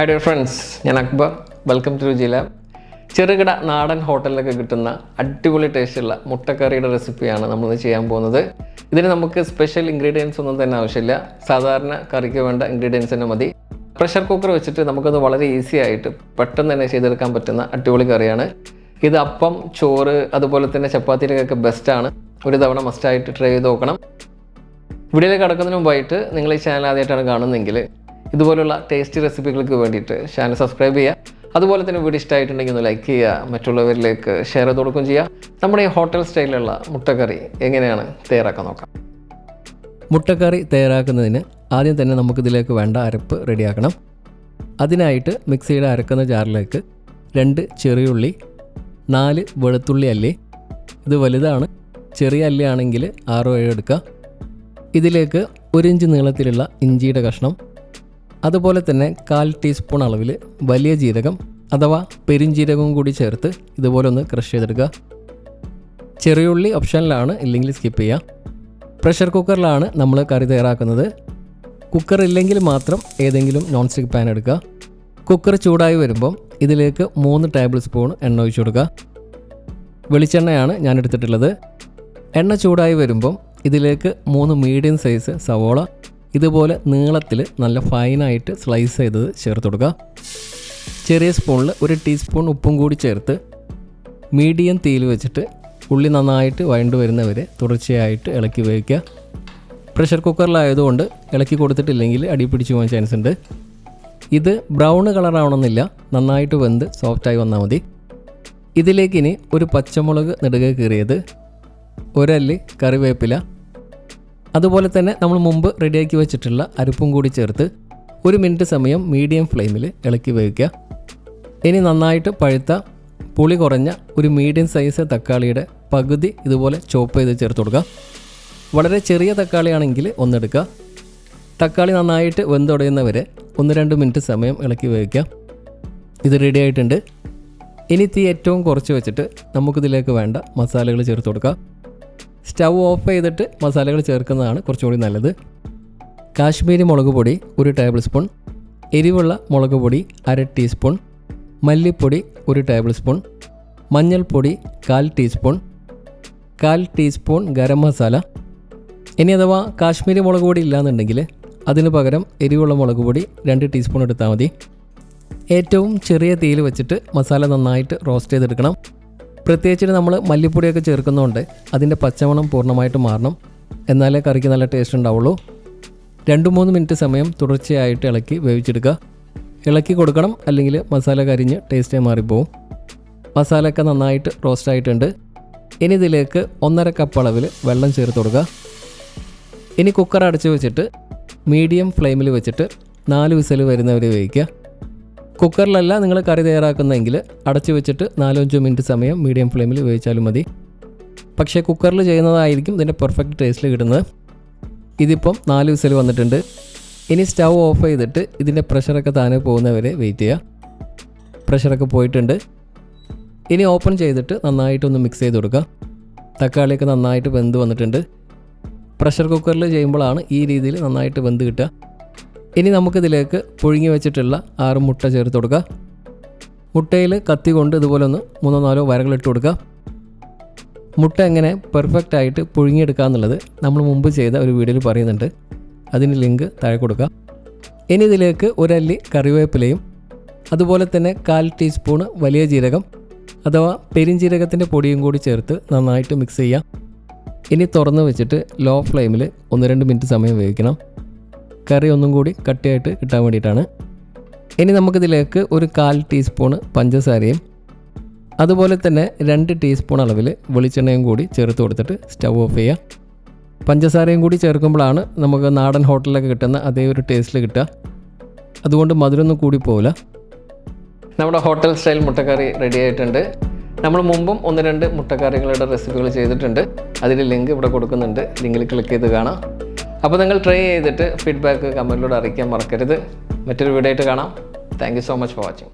Hi dear friends ഞാൻ Akbar. Welcome to Ruchi lab ചെറുകിട നാടൻ ഹോട്ടലിലൊക്കെ കിട്ടുന്ന അടിപൊളി ടേസ്റ്റുള്ള മുട്ടക്കറിയുടെ റെസിപ്പിയാണ് നമ്മൾ ചെയ്യാൻ പോകുന്നത്. ഇതിന് നമുക്ക് സ്പെഷ്യൽ ഇൻഗ്രീഡിയൻസ് ഒന്നും തന്നെ ആവശ്യമില്ല. സാധാരണ കറിക്ക് വേണ്ട ഇൻഗ്രീഡിയൻസ് തന്നെ മതി. പ്രഷർ കുക്കർ വെച്ചിട്ട് നമുക്കത് വളരെ ഈസി ആയിട്ട് പെട്ടെന്ന് തന്നെ ചെയ്തെടുക്കാൻ പറ്റുന്ന അടിപൊളി കറിയാണ്. ഇത് അപ്പം ചോറ് അതുപോലെ തന്നെ ചപ്പാത്തിയിലേക്കൊക്കെ ബെസ്റ്റാണ് ഒരു തവണ മസ്റ്റായിട്ട് ട്രൈ ചെയ്ത് നോക്കണം. വീഡിയോയിലേക്ക് കടക്കുന്നതിന് മുമ്പായിട്ട് നിങ്ങൾ ഈ ചാനൽ ആദ്യമായിട്ടാണ് കാണുന്നതെങ്കിൽ ഇതുപോലുള്ള ടേസ്റ്റി റെസിപ്പികൾക്ക് വേണ്ടിയിട്ട് ചാനൽ സബ്സ്ക്രൈബ് ചെയ്യുക. അതുപോലെ തന്നെ വീഡിയോ ഇഷ്ടമായിട്ടുണ്ടെങ്കിൽ ഒന്ന് ലൈക്ക് ചെയ്യുക മറ്റുള്ളവരിലേക്ക് ഷെയർ ചെയ്ത് കൊടുക്കുകയും ചെയ്യുക. നമ്മുടെ ഈ ഹോട്ടൽ സ്റ്റൈലിലുള്ള മുട്ടക്കറി എങ്ങനെയാണ് തയ്യാറാക്കാൻ നോക്കാം. മുട്ടക്കറി തയ്യാറാക്കുന്നതിന് ആദ്യം തന്നെ നമുക്കിതിലേക്ക് വേണ്ട അരപ്പ് റെഡിയാക്കണം. അതിനായിട്ട് മിക്സിയുടെ അരക്കുന്ന ജാറിലേക്ക് രണ്ട് ചെറിയുള്ളി നാല് വെളുത്തുള്ളി അല്ലി. ഇത് വലുതാണ്. ചെറിയ അല്ലിയാണെങ്കിൽ ആറോ ഏഴോ എടുക്കുക. ഇതിലേക്ക് ഒരു ഇഞ്ച് നീളത്തിലുള്ള ഇഞ്ചിയുടെ കഷ്ണം അതുപോലെ തന്നെ കാൽ ടീസ്പൂൺ അളവിൽ വലിയ ജീരകം അഥവാ പെരിഞ്ജീരകവും കൂടി ചേർത്ത് ഇതുപോലെ ഒന്ന് ക്രഷ് ചെയ്തെടുക്കുക. ചെറിയുള്ളി ഓപ്ഷനിലാണ് ഇല്ലെങ്കിൽ സ്കിപ്പ് ചെയ്യാം പ്രഷർ കുക്കറിലാണ് നമ്മൾ കറി തയ്യാറാക്കുന്നത്. കുക്കർ ഇല്ലെങ്കിൽ മാത്രം ഏതെങ്കിലും നോൺ സ്റ്റിക്ക് പാൻ എടുക്കുക. കുക്കർ ചൂടായി വരുമ്പം ഇതിലേക്ക് മൂന്ന് ടേബിൾ സ്പൂൺ എണ്ണ ഒഴിച്ചു കൊടുക്കുക. വെളിച്ചെണ്ണയാണ് ഞാൻ എടുത്തിട്ടുള്ളത്. എണ്ണ ചൂടായി വരുമ്പം ഇതിലേക്ക് മൂന്ന് മീഡിയം സൈസ് സവോള ഇതുപോലെ നീളത്തിൽ നല്ല ഫൈനായിട്ട് സ്ലൈസ് ചെയ്തത് ചേർത്ത് കൊടുക്കുക. ചെറിയ സ്പൂണിൽ ഒരു ടീസ്പൂൺ ഉപ്പും കൂടി ചേർത്ത് മീഡിയം തീയിൽ വെച്ചിട്ട് ഉള്ളി നന്നായിട്ട് വഴണ്ടു വരുന്നവരെ തുടർച്ചയായിട്ട് ഇളക്കി വേവിക്കുക. പ്രഷർ കുക്കറിലായതുകൊണ്ട് ഇളക്കി കൊടുത്തിട്ടില്ലെങ്കിൽ അടി പിടിച്ചു പോകാൻ ചാൻസ് ഉണ്ട്. ഇത് ബ്രൗൺ കളറാവണമെന്നില്ല നന്നായിട്ട് വെന്ത് സോഫ്റ്റായി വന്നാൽ മതി. ഇതിലേക്ക് ഇനി ഒരു പച്ചമുളക് നെടുക കീറിയത് ഒരല്ലി കറിവേപ്പില അതുപോലെ തന്നെ നമ്മൾ മുമ്പ് റെഡിയാക്കി വെച്ചിട്ടുള്ള അരിപ്പും കൂടി ചേർത്ത് ഒരു മിനിറ്റ് സമയം മീഡിയം ഫ്ലെയിമിൽ ഇളക്കി വേവിക്കുക. ഇനി നന്നായിട്ട് പഴുത്ത പുളി കുറഞ്ഞ ഒരു മീഡിയം സൈസ് തക്കാളിയുടെ പകുതി ഇതുപോലെ ചോപ്പ് ചെയ്ത് ചേർത്ത് കൊടുക്കുക. വളരെ ചെറിയ തക്കാളിയാണെങ്കിൽ ഒന്നെടുക്കുക. തക്കാളി നന്നായിട്ട് വെന്തുടയുന്നവരെ ഒന്ന് രണ്ട് മിനിറ്റ് സമയം ഇളക്കി വേവിക്കുക. ഇത് റെഡി ആയിട്ടുണ്ട്. ഇനി തീ ഏറ്റവും കുറച്ച് വെച്ചിട്ട് നമുക്കിതിലേക്ക് വേണ്ട മസാലകൾ ചേർത്ത് കൊടുക്കുക. സ്റ്റൗ ഓഫ് ചെയ്തിട്ട് മസാലകൾ ചേർക്കുന്നതാണ് കുറച്ചുകൂടി നല്ലത്. കാശ്മീരി മുളക് പൊടി ഒരു ടേബിൾ സ്പൂൺ. എരിവുള്ള മുളക് പൊടി അര ടീസ്പൂൺ. മല്ലിപ്പൊടി ഒരു ടേബിൾ സ്പൂൺ. മഞ്ഞൾപ്പൊടി കാൽ ടീസ്പൂൺ. കാൽ ടീസ്പൂൺ ഗരം മസാല. ഇനി അഥവാ കാശ്മീരി മുളക് പൊടി ഇല്ലാന്നുണ്ടെങ്കിൽ അതിന് പകരം എരിവുള്ള മുളക് പൊടി രണ്ട് ടീസ്പൂൺ എടുത്താൽ മതി. ഏറ്റവും ചെറിയ തീയിൽ വെച്ചിട്ട് മസാല നന്നായിട്ട് റോസ്റ്റ് ചെയ്തെടുക്കണം. പ്രത്യേകിച്ചിട്ട് നമ്മൾ മല്ലിപ്പൊടിയൊക്കെ ചേർക്കുന്നതുകൊണ്ട് അതിന്റെ പച്ചമണം പൂർണമായിട്ട് മാറണം. എന്നാലേ കറിക്ക് നല്ല ടേസ്റ്റ് ഉണ്ടാവുള്ളൂ. രണ്ട് മൂന്ന് മിനിറ്റ് സമയം തുടർച്ചയായിട്ട് ഇളക്കി വേവിച്ചെടുക്കുക ഇളക്കി കൊടുക്കണം അല്ലെങ്കിൽ മസാല കരിഞ്ഞ് ടേസ്റ്റേ മാറിപ്പോവും. മസാലയൊക്കെ നന്നായിട്ട് റോസ്റ്റ് ആയിട്ടുണ്ട്. ഇനി ഇതിലേക്ക് ഒന്നര കപ്പ് അളവിൽ വെള്ളം ചേർത്ത് കൊടുക്കുക ഇനി കുക്കർ അടച്ച് വെച്ചിട്ട് മീഡിയം ഫ്ലെയിമിൽ വെച്ചിട്ട് നാല് വിസൽ വരുന്നവരെ വേവിക്കുക കുക്കറിലല്ല നിങ്ങൾ കറി തയ്യാറാക്കുന്നതെങ്കിൽ അടച്ചു വെച്ചിട്ട് നാലോ അഞ്ചോ മിനിറ്റ് സമയം മീഡിയം ഫ്ലെയിമിൽ വേവിച്ചാലും മതി. പക്ഷേ കുക്കറിൽ ചെയ്യുന്നതായിരിക്കും ഇതിന്റെ പെർഫെക്റ്റ് ടേസ്റ്റിൽ കിട്ടുന്നത്. ഇതിപ്പം നാല് വിസിൽ വന്നിട്ടുണ്ട്. ഇനി സ്റ്റൗ ഓഫ് ചെയ്തിട്ട് ഇതിന്റെ പ്രഷറൊക്കെ താനെ പോകുന്നവരെ വെയിറ്റ് ചെയ്യുക. പ്രഷറൊക്കെ പോയിട്ടുണ്ട്. ഇനി ഓപ്പൺ ചെയ്തിട്ട് നന്നായിട്ടൊന്ന് മിക്സ് ചെയ്ത് കൊടുക്കുക. തക്കാളിയൊക്കെ നന്നായിട്ട് വെന്ത് വന്നിട്ടുണ്ട്. പ്രഷർ കുക്കറിൽ ചെയ്യുമ്പോഴാണ് ഈ രീതിയിൽ നന്നായിട്ട് വെന്ത് കിട്ടുക. ഇനി നമുക്കിതിലേക്ക് പുഴുങ്ങി വെച്ചിട്ടുള്ള ആറ് മുട്ട ചേർത്ത് കൊടുക്കുക മുട്ടയിൽ കത്തി കൊണ്ട് ഇതുപോലെ ഒന്ന് മൂന്നോ നാലോ വരകളിട്ട് കൊടുക്കുക മുട്ട എങ്ങനെ പെർഫെക്റ്റ് ആയിട്ട് പുഴുങ്ങിയെടുക്കുക എന്നുള്ളത് നമ്മൾ മുമ്പ് ചെയ്ത ഒരു വീഡിയോയിൽ പറയുന്നുണ്ട്. അതിന് ലിങ്ക് താഴെ കൊടുക്കുക ഇനി ഇതിലേക്ക് ഒരല്ലി കറിവേപ്പിലയും അതുപോലെ തന്നെ കാൽ ടീസ്പൂൺ വലിയ ജീരകം അഥവാ പെരിഞ്ജീരകത്തിന്റെ പൊടിയും കൂടി ചേർത്ത് നന്നായിട്ട് മിക്സ് ചെയ്യാം. ഇനി തുറന്ന് വെച്ചിട്ട് ലോ ഫ്ലെയിമിൽ ഒന്ന് രണ്ട് മിനിറ്റ് സമയം വേവിക്കണം. കറി ഒന്നും കൂടി കട്ടിയായിട്ട് കിട്ടാൻ വേണ്ടിയിട്ടാണ്. ഇനി നമുക്കിതിലേക്ക് ഒരു കാൽ ടീസ്പൂൺ പഞ്ചസാരയും അതുപോലെ തന്നെ രണ്ട് ടീസ്പൂൺ അളവിൽ വെളിച്ചെണ്ണയും കൂടി ചേർത്ത് കൊടുത്തിട്ട് സ്റ്റവ് ഓഫ് ചെയ്യുക പഞ്ചസാരയും കൂടി ചേർക്കുമ്പോഴാണ് നമുക്ക് നാടൻ ഹോട്ടലിലൊക്കെ കിട്ടുന്ന അതേ ഒരു ടേസ്റ്റിൽ കിട്ടുക. അതുകൊണ്ട് മധുരമൊന്നും കൂടി പോവില്ല. നമ്മുടെ ഹോട്ടൽ സ്റ്റൈൽ മുട്ടക്കറി റെഡി ആയിട്ടുണ്ട്. നമ്മൾ മുമ്പും ഒന്ന് രണ്ട് മുട്ടക്കറികളുടെ റെസിപ്പികൾ ചെയ്തിട്ടുണ്ട്. അതിന്റെ ലിങ്ക് ഇവിടെ കൊടുക്കുന്നുണ്ട്. ലിങ്കിൽ ക്ലിക്ക് ചെയ്ത് കാണാം. അപ്പോൾ നിങ്ങൾ ട്രൈ ചെയ്തിട്ട് ഫീഡ്ബാക്ക് കമന്റിലൂടെ അറിയിക്കാൻ മറക്കരുത്. മറ്റൊരു വീഡിയോ ആയിട്ട് കാണാം. Thank so much for watching